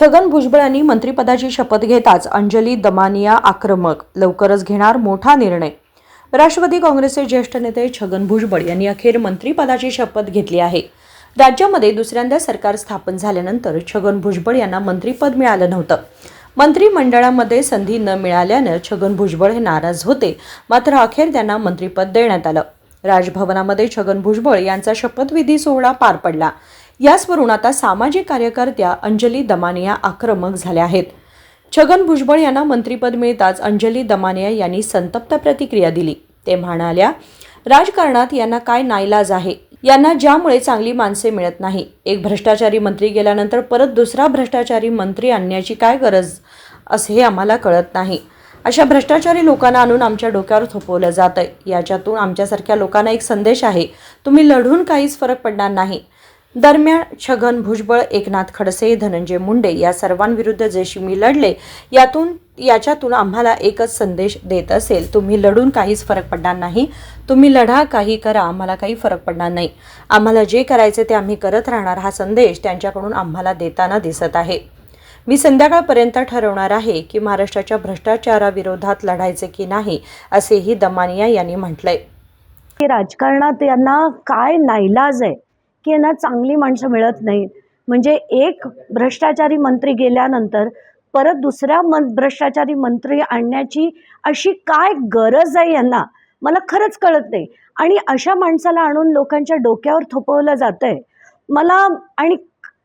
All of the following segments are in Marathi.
छगन भुजबळांनी मंत्रिपदाची शपथ घेताच अंजली दमानिया आक्रमक. लवकरच घेणार मोठा निर्णय. राष्ट्रवादी काँग्रेसचे ज्येष्ठ नेते छगन भुजबळ यांनी अखेर मंत्रिपदाची शपथ घेतली आहे. राज्यामध्ये दुसऱ्यांदा सरकार स्थापन झाल्यानंतर छगन भुजबळ यांना मंत्रिपद मिळालं नव्हतं. मंत्रिमंडळामध्ये संधी न मिळाल्यानं छगन भुजबळ हे नाराज होते. मात्र अखेर त्यांना मंत्रिपद देण्यात आलं. राजभवनामध्ये छगन भुजबळ यांचा शपथविधी सोहळा पार पडला. याचवरून आता सामाजिक कार्यकर्त्या अंजली दमानिया आक्रमक झाल्या आहेत. छगन भुजबळ यांना मंत्रिपद मिळताच अंजली दमानिया यांनी संतप्त प्रतिक्रिया दिली. ते म्हणाल्या राजकारणात यांना काय नाईलाज आहे? यांना ज्यामुळे चांगली माणसे मिळत नाही. एक भ्रष्टाचारी मंत्री गेल्यानंतर परत दुसरा भ्रष्टाचारी मंत्री आणण्याची काय गरज? असे हे आम्हाला कळत नाही. अशा भ्रष्टाचारी लोकांना आणून आमच्या डोक्यावर थोपवलं जातं आहे याच्यातून आमच्यासारख्या लोकांना एक संदेश आहे तुम्ही लढून काहीच फरक पडणार नाही. दरम्यान छगन भुजबळ एकनाथ खडसे धनंजय मुंडे या सर्वांविरुद्ध जेशी मी लढले यातून याच्यातून आम्हाला एकच संदेश देत असेल तुम्ही लढून काहीच फरक पडणार नाही. तुम्ही लढा काही करा आम्हाला काही फरक पडणार नाही. आम्हाला जे करायचे ते आम्ही करत राहणार हा संदेश त्यांच्याकडून आम्हाला देताना दिसत आहे. मी संध्याकाळपर्यंत ठरवणार आहे की महाराष्ट्राच्या भ्रष्टाचाराविरोधात लढायचे की नाही असेही दमानिया यांनी म्हटलंय. की राजकारणात यांना काय नाईलाज आहे? की यांना चांगली माणसं मिळत नाहीत. म्हणजे एक भ्रष्टाचारी मंत्री गेल्यानंतर परत दुसऱ्या मन भ्रष्टाचारी मंत्री आणण्याची अशी काय गरज आहे यांना? मला खरंच कळत नाही. आणि अशा माणसाला आणून लोकांच्या डोक्यावर थोपवलं जातं आहे मला आणि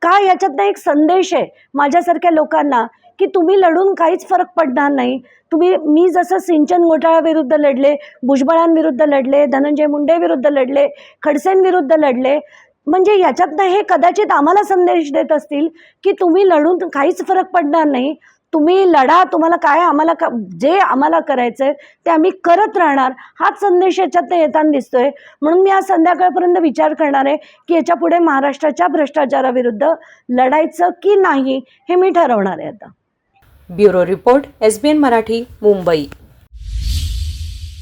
काय याच्यातनं एक संदेश आहे माझ्यासारख्या लोकांना की तुम्ही लढून काहीच फरक पडणार नाही. तुम्ही मी जसं सिंचन घोटाळ्याविरुद्ध लढले भुजबळांविरुद्ध लढले धनंजय मुंडेविरुद्ध लढले खडसेंविरुद्ध लढले म्हणजे याच्यातनं हे कदाचित आम्हाला संदेश देत असतील की तुम्ही लढून काहीच फरक पडणार नाही. तुम्ही लढा तुम्हाला काय आम्हाला का जे आम्हाला करायचं आहे ते आम्ही करत राहणार. हाच संदेश याच्यातनं येताना दिसतोय. म्हणून मी आज संध्याकाळपर्यंत विचार करणार आहे की याच्यापुढे महाराष्ट्राच्या भ्रष्टाचाराविरुद्ध लढायचं की नाही हे मी ठरवणार आहे आता. Bureau report S B N Marathi Mumbai.